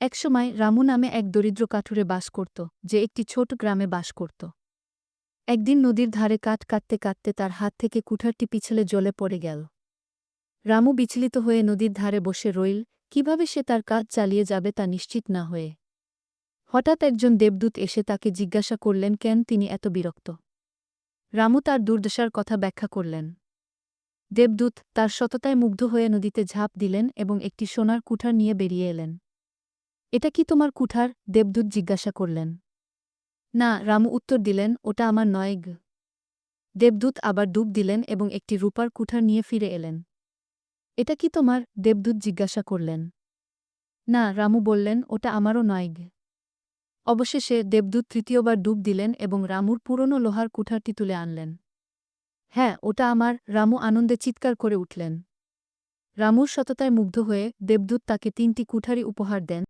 একসময় রামু নামে এক দরিদ্র কাঠুরে বাস করত, যে একটি ছোট গ্রামে বাস করত। একদিন নদীর ধারে কাঠ কাটতে কাটতে তার হাত থেকে কুঠারটি পিছলে জলে পড়ে গেল। রামু বিচলিত হয়ে নদীর ধারে বসে রইল, কীভাবে সে তার কাজ চালিয়ে যাবে তা নিশ্চিত না হয়ে। হঠাৎ একজন দেবদূত এসে তাকে জিজ্ঞাসা করলেন, কেন তিনি এত বিরক্ত? রামু তার দুর্দশার কথা ব্যাখ্যা করলেন। দেবদূত তার সততায় মুগ্ধ হয়ে নদীতে ঝাঁপ দিলেন এবং একটি সোনার কুঠার নিয়ে বেরিয়ে এলেন। এটা কি তোমার কুঠার? দেবদূত জিজ্ঞাসা করলেন। না, রামু উত্তর দিলেন, ওটা আমার নয় গ। দেবদূত আবার ডুব দিলেন এবং একটি রূপার কুঠার নিয়ে ফিরে এলেন। এটা কি তোমার? দেবদূত জিজ্ঞাসা করলেন। না, রামু বললেন, ওটা আমারও নয় গে। অবশেষে দেবদূত তৃতীয়বার ডুব দিলেন এবং রামুর পুরনো লোহার কুঠারটি তুলে আনলেন। হ্যাঁ ওটা আমার। রামু আনন্দে চিৎকার করে উঠলেন। রামুর সততায় মুগ্ধ হয়ে দেবদূত তাকে তিনটি কুঠারি উপহার দেন।